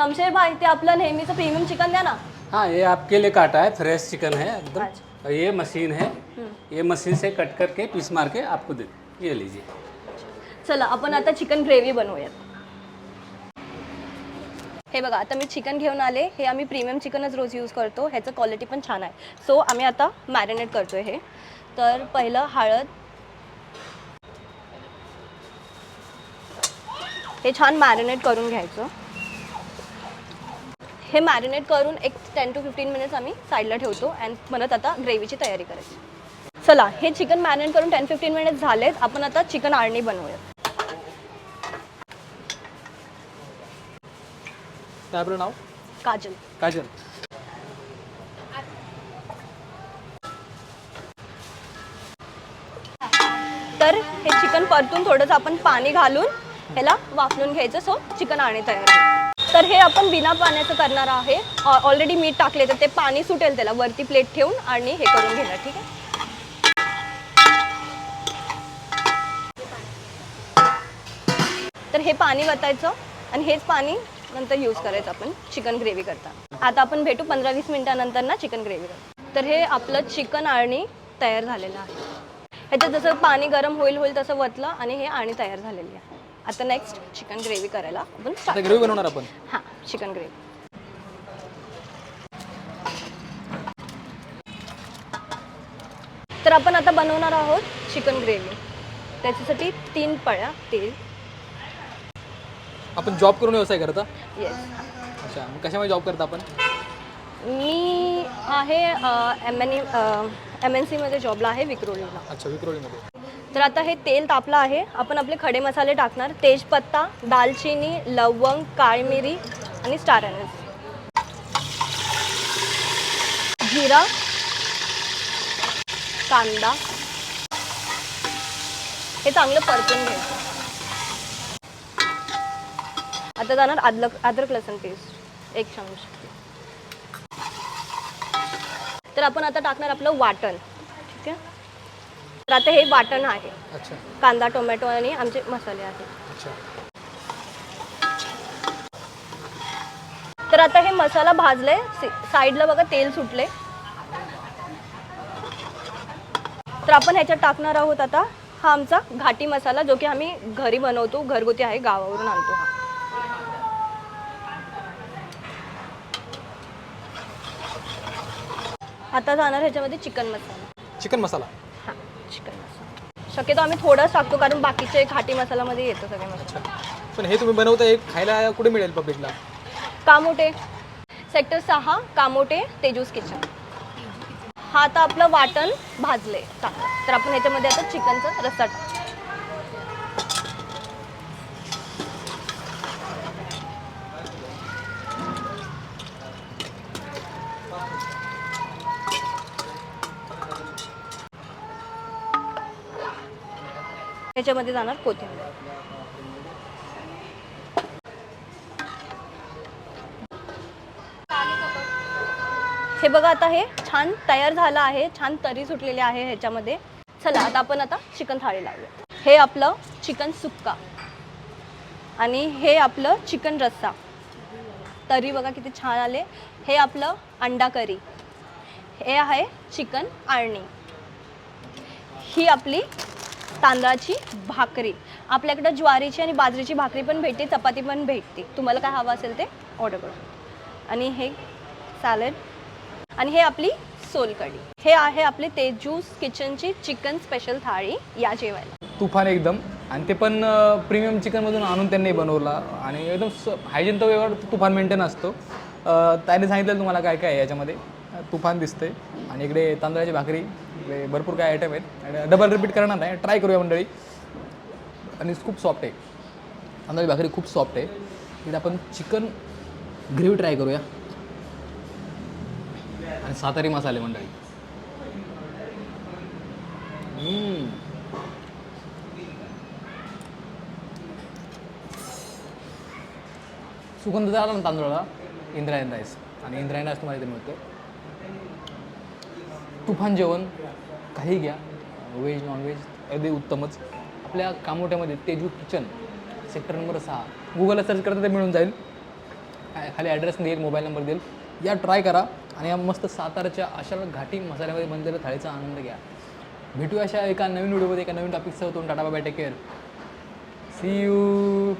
शमशेर भाई ते आपलं नेहमीचं प्रीमियम चिकन द्या ना. हाँ ये आपके लिए काटा है फ्रेश चिकन है एकदम. अच्छा। और ये मशीन है. ये मशीन से कट करके पीस मार के आपको दे ये लीजिए. चला आपण आता चिकन ग्रेव्ही बनवूयात. हे बघा आता मी चिकन घेऊन आले. हे आम्ही प्रीमियम चिकनच रोज यूज करतो. ह्याचं क्वालिटी पण छान आहे. सो आम्ही आता मॅरिनेट करतोय हे. तर पहिलं हळद. हे छान मॅरिनेट करून घ्यायचं. हे मॅरिनेट करून एक टेन टू फिफ्टीन मिनिट्स आम्ही साईडला ठेवतो अँड म्हणत आता ग्रेव्हीची तयारी करायची. चला हे चिकन मॅरिनेट करून टेन फिफ्टीन मिनिट्स झालेत. आपण आता चिकन आळणी बनवूयात. काय आपलं नाव? काजल. काजल. तर हे चिकन परतून थोडंसं आपण पाणी घालून ह्याला वाफलून घ्यायचं. सो चिकन आळणी तयार तर हे आपण बिना पाण्याचं करणार आहे. ऑलरेडी मीठ टाकले तर ते पाणी सुटेल त्याला. वरती प्लेट ठेवून आणि हे करून घेणार ठीक आहे? तर हे पाणी वतायचं आणि हेच पाणी नंतर यूज करायचं आपण चिकन ग्रेव्ही करता. आता आपण भेटू पंधरा वीस मिनिटानंतर ना चिकन ग्रेव्ही तर हे आपलं चिकन आळणी तयार झालेलं आहे. ह्याच्यात जसं पाणी गरम होईल होईल तसं वतलं आणि हे आळणी तयार झालेली आहे. आता नेक्स्ट चिकन ग्रेव्ही करायला आपण आता ग्रेव्ही बनवणार आपण? हां चिकन ग्रेव्ही तर आपण आता बनवणार आहोत चिकन ग्रेव्ही त्याच्यासाठी तीन पळ्या तेल. आपण जॉब करून व्यवसाय करता येस अच्छा मग कशामध्ये जॉब करता आपण? मी आहे एम एन एम एन सीमध्ये जॉबला आहे विक्रोळीला. अच्छा विक्रोळीमध्ये. तर आता हे तेल तापलं आहे. आपण आपले खडे मसाले टाकणार. तेजपत्ता दालचिनी लवंग काळी मिरी आणि स्टार अनस. जिरा कांदा. हे चांगलं परतून घ्यायचं. आता जाणार अद्रक अद्रक लसूण पेस्ट एक चमच. तर आपण आता टाकणार आपलं वाटण. ठीक आहे? आता हे वाटण आहे. अच्छा. कांदा टोमॅटो आणि आमचे मसाले आहेत. अच्छा. तर आता हे मसाला भाजले. साईडला बघा तेल सुटले. तर आपण ह्याच्यात टाकणार आहोत आता हा आमचा घाटी मसाला जो की आम्ही घरी बनवतो घरगुती आहे गावावरून आणतो हा. आता जाणार ह्याच्यामध्ये चिकन मसाला. चिकन मसाला. मसाला शक्यतो आम्ही थोडाच टाकतो कारण बाकीचे घाटी मसाल्यामध्ये येतो सगळे मसाले. पण हे तुम्ही बनवता एक खायला कुठे मिळेल पब्लिकला कामोटे. सेक्टर सहा कामोटे तेजूस किचन हा आता आपलं वाटण भाजले. तर आपण ह्याच्यामध्ये आता चिकनचा रस्सा टाकू ह्याच्यामध्ये जाणार कोथिंबीर. हे बघा आता हे छान तयार झालं आहे छान तरी सुटलेली आहे ह्याच्यामध्ये. चला आता आपण आता चिकन थाळी लावूया हे आपलं चिकन सुक्का. आणि हे आपलं चिकन रस्सा. तरी बघा किती छान आले. हे आपलं अंडा करी. हे आहे चिकन आळणी. ही आपली तांदळाची भाकरी. आपल्याकडं ज्वारीची आणि बाजरीची भाकरी पण भेटते चपाती पण भेटते. तुम्हाला काय हवं असेल ते ऑर्डर करू आणि हे सॅलड आणि हे आपली सोलकढी हे आहे आपली तेजूस किचनची चिकन स्पेशल थाळी. या जेवायला. तुफान एकदम. आणि ते पण प्रीमियम चिकनमधून आणून त्यांनी बनवला. आणि एकदम हायजीन तर व्यवहार तुफान मेंटेन असतो. त्याने सांगितलं तुम्हाला काय काय आहे याच्यामध्ये? तुफान दिसतंय. आणि इकडे तांदळाची भाकरी. आपले भरपूर काय आयटम आहेत. आणि डबल रिपीट करणार नाही. ट्राय करूया मंडळी. आणि खूप सॉफ्ट आहे. तांदळाची भाकरी खूप सॉफ्ट आहे. तिथे आपण चिकन ग्रेव्ही ट्राय करूया. आणि सातारी मसाले मंडळी. सुगंध आला ना तांदूळाला? इंद्रायण राईस आणि इंद्रायण राईस तुम्हाला इथे मिळतो तुफान जेवण काही घ्या. व्हेज नॉनव्हेज अगदी उत्तमच. आपल्या कामोट्यामध्ये तेजू किचन सेक्टर नंबर सहा. गुगलला सर्च करता ते मिळून जाईल. खाली ॲड्रेस देईल मोबाईल नंबर देईल. या ट्राय करा आणि या मस्त साताराच्या अशा घाटी मसाल्यामध्ये बनलेल्या थाळीचा आनंद घ्या. भेटूया अशा एका नवीन व्हिडिओमध्ये एका नवीन टॉपिकसह होतो tata bye take care see you